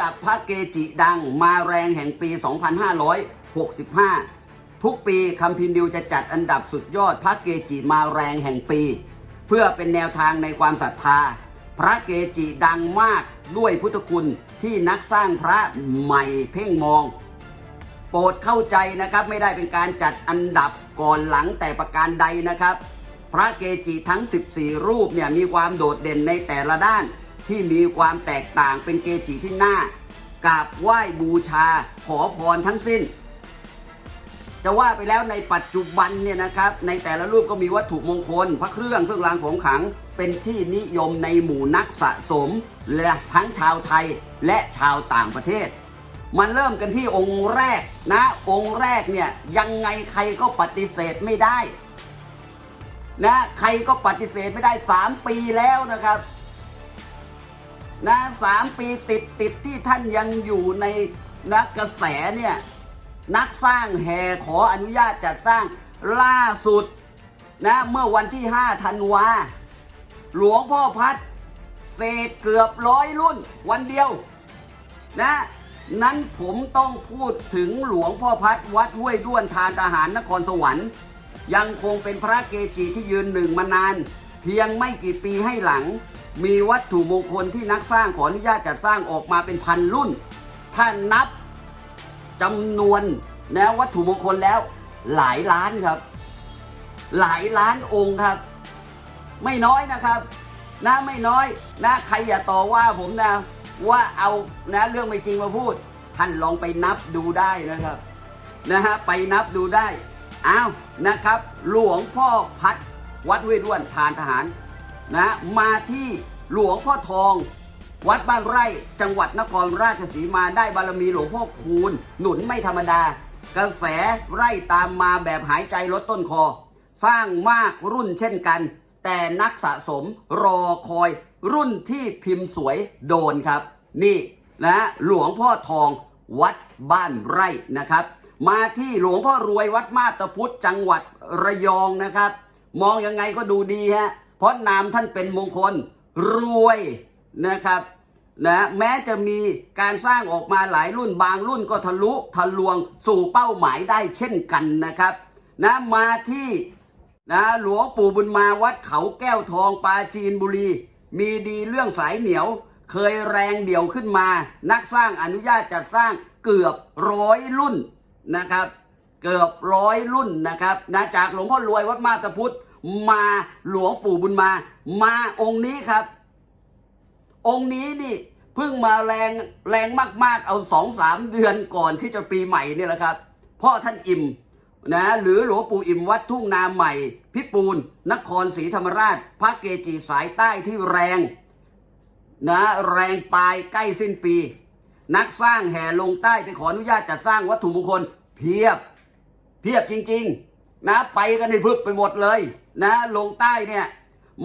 ดับพระเกจิดังมาแรงแห่งปี 2565 ทุกปีคัมพินดิวจะจัดอันดับสุดยอดพระเกจิมาแรงแห่งปี เพื่อเป็นแนวทางในความศรัทธา พระเกจิดังมากด้วยพุทธคุณที่นักสร้างพระใหม่เพ่งมอง โปรดเข้าใจนะครับไม่ได้เป็นการจัดอันดับก่อนหลังแต่ประการใดนะครับ พระเกจิทั้ง 14 รูปเนี่ยมีความโดดเด่นในแต่ละด้าน ที่มีความแตกต่างเป็นเกจิที่น่ากราบไหว้บูชาขอพรทั้งสิ้น จะว่าไปแล้วในปัจจุบันเนี่ยนะครับ ในแต่ละรูปก็มีวัตถุมงคล พระเครื่องเครื่องรางของขลัง เป็นที่นิยมในหมู่นักสะสมและทั้งชาวไทยและชาวต่างประเทศมันเริ่มกันที่องค์แรกนะ องค์แรกเนี่ยยังไงใครก็ปฏิเสธไม่ได้นะใครก็ปฏิเสธไม่ได้ 3 ปีแล้วนะครับ นะสามปีติดติดที่ท่านยังอยู่ในนะกระแสเนี่ยนักสร้างแห่ขออนุญาตจัดสร้างล่าสุดนะเมื่อวันที่ 5 ธันวา หลวงพ่อพัดเศษเกือบร้อยรุ่นวันเดียวนะนั้นผมต้องพูดถึงหลวงพ่อพัดวัดห้วยด้วนทานทหารนครสวรรค์ ยังคงเป็นพระเกจิที่ยืนหนึ่งมานาน เพียงไม่กี่ปีให้หลัง มีวัตถุมงคลที่นักสร้างขออนุญาตจัดสร้างออกมาเป็นพันรุ่น ถ้านับจำนวนนะวัตถุมงคลแล้วหลายล้านครับ หลายล้านองค์ครับ ไม่น้อยนะครับนะไม่น้อยนะใครอย่าต่อว่าผมนะ ว่าเอานะเรื่องไม่จริงมาพูด ท่านลองไปนับดูได้นะครับนะฮะไปนับดูได้อ้าวนะครับ หลวงพ่อพัดวัดห้วด้วนทานทหาร นะมาที่หลวงพ่อทอง วัดบ้านไร่จังหวัดนครราชสีมาได้บารมีหลวงพ่อคูณ หนุนไม่ธรรมดา กระแสไร่ตามมาแบบหายใจลดต้นคอ สร้างมากรุ่นเช่นกัน แต่นักสะสมรอคอยรุ่นที่พิมพ์สวยโดนครับ นี่นะหลวงพ่อทองวัดบ้านไร่นะครับ มาที่หลวงพ่อรวยวัดมาตรพุทธจังหวัดระยองนะครับ มองยังไงก็ดูดีฮะ เพราะนามท่านเป็นมงคลรวยนะครับนะแม้จะมีการสร้างออกมาหลายรุ่นบางรุ่นก็ทะลุทะลวงสู่เป้าหมายได้เช่นกันนะครับนะมาที่นะหลวงปู่บุญมาวัดเขาแก้วทองปราจีนบุรี มีดีเรื่องสายเหนียว เคยแรงเดี่ยวขึ้นมา นักสร้างอนุญาตจัดสร้างเกือบร้อยรุ่นนะครับ เกือบร้อยรุ่นนะครับนะจากหลวงพ่อรวยวัดมาตรพุทธ มาหลวงปู่บุญมา มาองค์นี้ครับ องค์นี้นี่เพิ่งมาแรงแรงมาก ๆ เอาสองสามเดือนก่อนที่จะปีใหม่เนี่ยแหละครับ พ่อท่านอิ่มนะหรือหลวงปู่อิ่มวัดทุ่งนาใหม่ พิปูนนครศรีธรรมราชพระเกจิสายใต้ที่แรงนะแรงปลายใกล้สิ้นปี นักสร้างแห่ลงใต้ไปขออนุญาตจัดสร้างวัตถุมงคล เพียบ เพียบจริง ๆ นะไปกันในพึบไปหมดเลย นะลงใต้เนี่ย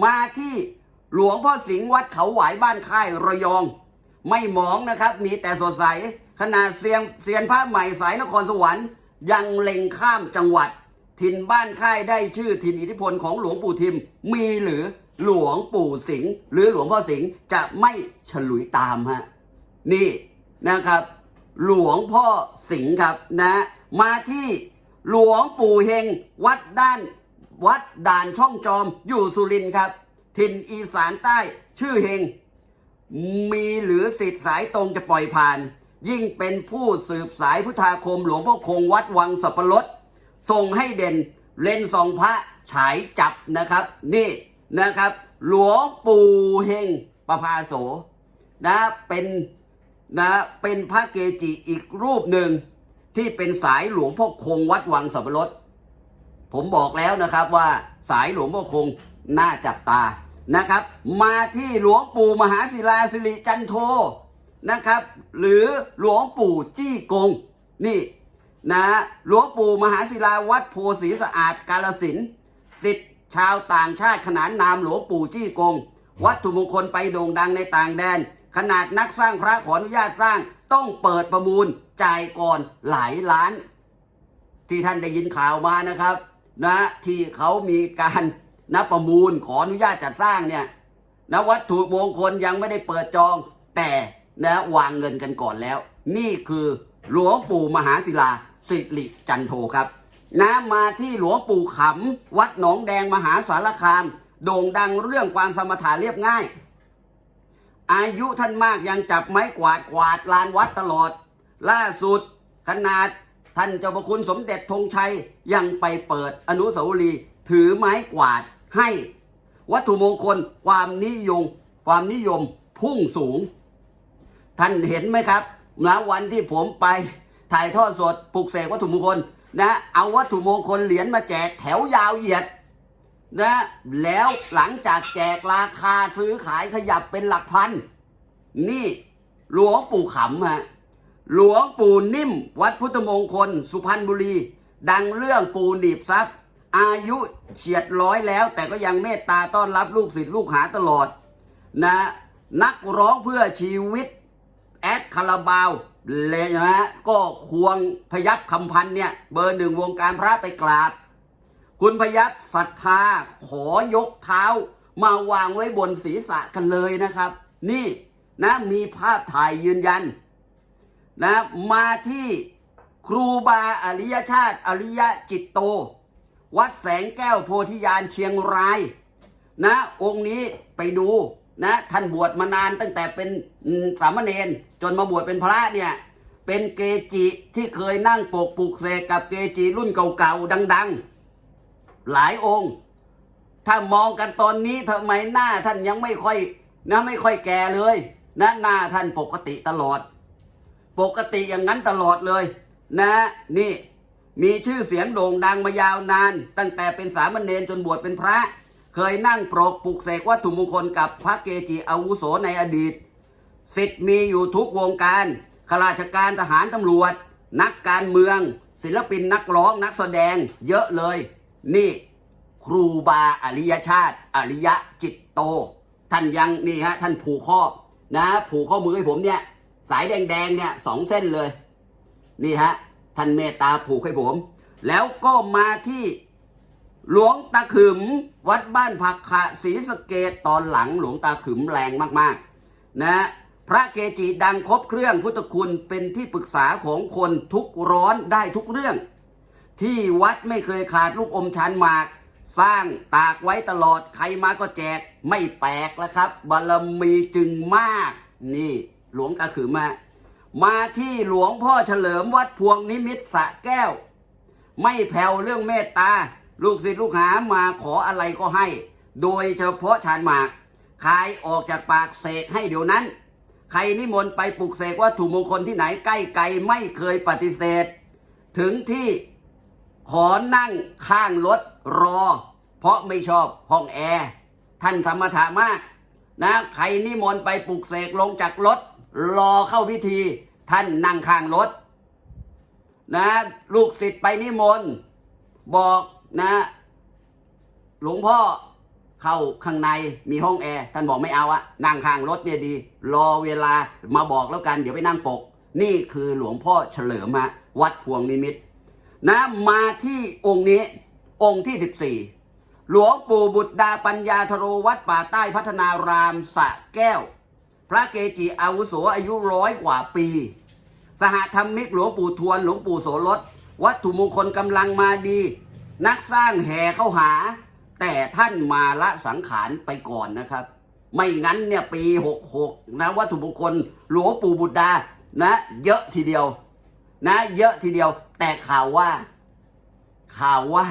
มาที่หลวงพ่อสิงห์วัดเขาหวายบ้านค่ายระยอง ไม่หมองนะครับ มีแต่สดใสขนาดเซียนเซียนพระใหม่สายนครสวรรค์ ยังเล็งข้ามจังหวัด ถิ่นบ้านค่ายได้ชื่อถิ่นอิทธิพลของหลวงปู่ทิม มีหรือหลวงปู่สิงห์หรือหลวงพ่อสิงห์จะไม่ฉลุยตามฮะนี่นะครับ หลวงพ่อสิงห์ครับนะ มาที่หลวงปู่เฮงวัดด้าน วัดด่านช่องจอมอยู่สุรินครับถิ่นอีสานใต้ชื่อเฮง มีหรือสิทธิ์สายตรงจะปล่อยผ่าน ยิ่งเป็นผู้สืบสายพุทธาคมหลวงพ่อคงวัดวังสับปะรดส่งให้เด่นเลนสองพระฉายจับนะครับ นี่นะครับ หลวงปู่เฮงประภาโสนะเป็นนะเป็นพระเกจิอีกรูปหนึ่งที่เป็นสายหลวงพ่อคงวัดวังสับปะรด ผมบอกแล้วนะครับว่าสายหลวงพ่อคงน่าจับตานะครับ มาที่หลวงปู่มหาศิลาสิริจันโทนะครับ หรือหลวงปู่จี้กงนี่นะหลวงปู่มหาศิลาวัดโพสีสะอาดกาลสินสิทธิ์ชาวต่างชาติขนานนามหลวงปู่จี้กง วัตถุมงคลไปโด่งดังในต่างแดน ขนาดนักสร้างพระขออนุญาตสร้างต้องเปิดประมูลจ่ายก่อนหลายล้าน ที่ท่านได้ยินข่าวมานะครับ นะที่เขามีการนะประมูลขออนุญาตจัดสร้างเนี่ยนะวัตถุมงคลยังไม่ได้เปิดจอง แต่นะวางเงินกันก่อนแล้ว นี่คือหลวงปู่มหาศิลาสิริจันโทครับนะมาที่หลวงปู่ขำวัดหนองแดงมหาสารคาม โด่งดังเรื่องความสมถะเรียบง่าย อายุท่านมากยังจับไม้กวาดกวาดลานวัดตลอด ล่าสุดขนาด ท่านเจ้าพระคุณสมเด็จธงชัยยังไปเปิดอนุสาวรีย์ถือไม้กวาดให้ วัตถุมงคลความนิยม ความนิยมพุ่งสูง ท่านเห็นไหมครับนะวันที่ผมไปถ่ายทอดสดปลุกเสกวัตถุมงคลนะเอาวัตถุมงคลเหรียญมาแจกแถวยาวเหยียดนะแล้วหลังจากแจกราคาซื้อขายขยับเป็นหลักพัน นี่หลวงปู่ขำฮะ หลวงปู่นิ่ม วัดพุทธมงคล สุพรรณบุรี ดังเรื่องปู่หนีบทรัพย์ อายุเฉียดร้อยแล้ว แต่ก็ยังเมตตาต้อนรับลูกศิษย์ลูกหาตลอดนะนักร้องเพื่อชีวิต แอดคาราบาวเลยนะฮะก็ควงพยับคำพันเนี่ย เบอร์หนึ่งวงการพระไปกราบ คุณพยับศรัทธาขอยกเท้ามาวางไว้บนศีรษะกันเลยนะครับ นี่นะมีภาพถ่ายยืนยัน นะมาที่ครูบาอริยชาติอริยจิตโต วัดแสงแก้วโพธิญาณเชียงรายนะองค์นี้ไปดูนะท่านบวชมานานตั้งแต่เป็นสามเณรจนมาบวชเป็นพระเนี่ยเป็นเกจิที่เคยนั่งปกปลุกเสกกับเกจิรุ่นเก่าๆดัง ๆ หลายองค์ ถ้ามองกันตอนนี้ทำไมหน้าท่านยังไม่ค่อยนะไม่ค่อยแก่เลยนะหน้าท่านปกติตลอด ปกติอย่างนั้นตลอดเลย นะนี่มีชื่อเสียงโด่งดังมายาวนาน ตั้งแต่เป็นสามเณรจนบวชเป็นพระ เคยนั่งปรกปลุกเสกวัตถุมงคลกับพระเกจิอาวุโสในอดีตสิทธิ์มีอยู่ทุกวงการข้าราชการทหารตำรวจ นักการเมือง ศิลปินนักร้องนักแสดง เยอะเลย นี่ ครูบาอริยชาติ อริยจิตโต ท่านยังนี่ฮะท่านผูกข้อนะผูกข้อมือให้ผมเนี่ย สายแดงๆเนี่ยสองเส้นเลย นี่ฮะท่านเมตตาผูกให้ผม แล้วก็มาที่หลวงตาขึมวัดบ้านผักขะศรีสะเกดตอนหลังหลวงตาขึมแรงมากๆนะพระเกจิดังครบเครื่องพุทธคุณเป็นที่ปรึกษาของคนทุกร้อนได้ทุกเรื่อง ที่วัดไม่เคยขาดลูกอมชันหมาก สร้างตากไว้ตลอดใครมาก็แจกไม่แปลกแล้วครับบารมีจึงมากนี่ หลวงตาขือมา มาที่หลวงพ่อเฉลิมวัดพวงนิมิตสะแก้ว ไม่แผ่วเรื่องเมตตา ลูกศิษย์ลูกหามาขออะไรก็ให้ โดยเฉพาะชานหมากคายออกจากปากเสกให้เดี๋ยวนั้น ใครนิมนต์ไปปลุกเสกวัตถุมงคลที่ไหนใกล้ไกลไม่เคยปฏิเสธ ถึงที่ขอนั่งข้างรถรอ เพราะไม่ชอบห้องแอร์ท่านสมถะมากนะใครนิมนต์ไปปลุกเสกลงจากรถ รอเข้าพิธี ท่านนั่งข้างรถนะลูกศิษย์ไปนิมนต์บอกนะหลวงพ่อเข้าข้างในมีห้องแอร์ท่านบอกไม่เอาอะนั่งข้างรถเนี่ยดี รอเวลามาบอกแล้วกัน เดี๋ยวไปนั่งปก นี่คือหลวงพ่อเฉลิมฮะวัดพวงนิมิตนะมาที่องค์นี้องค์ที่ 14 หลวงปู่บุตรดาปัญญาธโรวัดป่าใต้พัฒนารามสะแก้ว พระเกจิอาวุโสอายุร้อยกว่าปี สหธรรมิกหลวงปู่ทวนหลวงปู่โสรสวัตถุมงคลกำลังมาดี นักสร้างแห่เข้าหา แต่ท่านมาละสังขารไปก่อนนะครับ ไม่งั้นเนี่ยปี66นะวัตถุมงคลหลวงปู่บุตรดานะ เยอะทีเดียว นะ เยอะทีเดียว แต่ข่าวว่า ข่าวว่า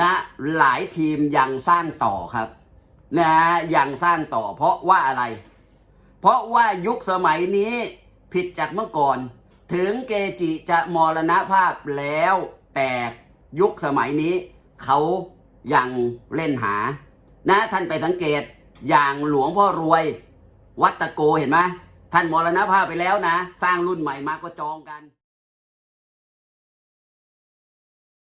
นะ หลายทีมยังสร้างต่อครับ นะยังสร้างต่อเพราะว่าอะไร เพราะว่ายุคสมัยนี้ผิดจากเมื่อก่อน ถึงเกจิจะมรณภาพแล้ว แต่ยุคสมัยนี้ เขายังเล่นหา นะท่านไปสังเกตอย่างหลวงพ่อรวย วัดตะโกเห็นไหมท่านมรณภาพไปแล้วนะ สร้างรุ่นใหม่มาก็จองกัน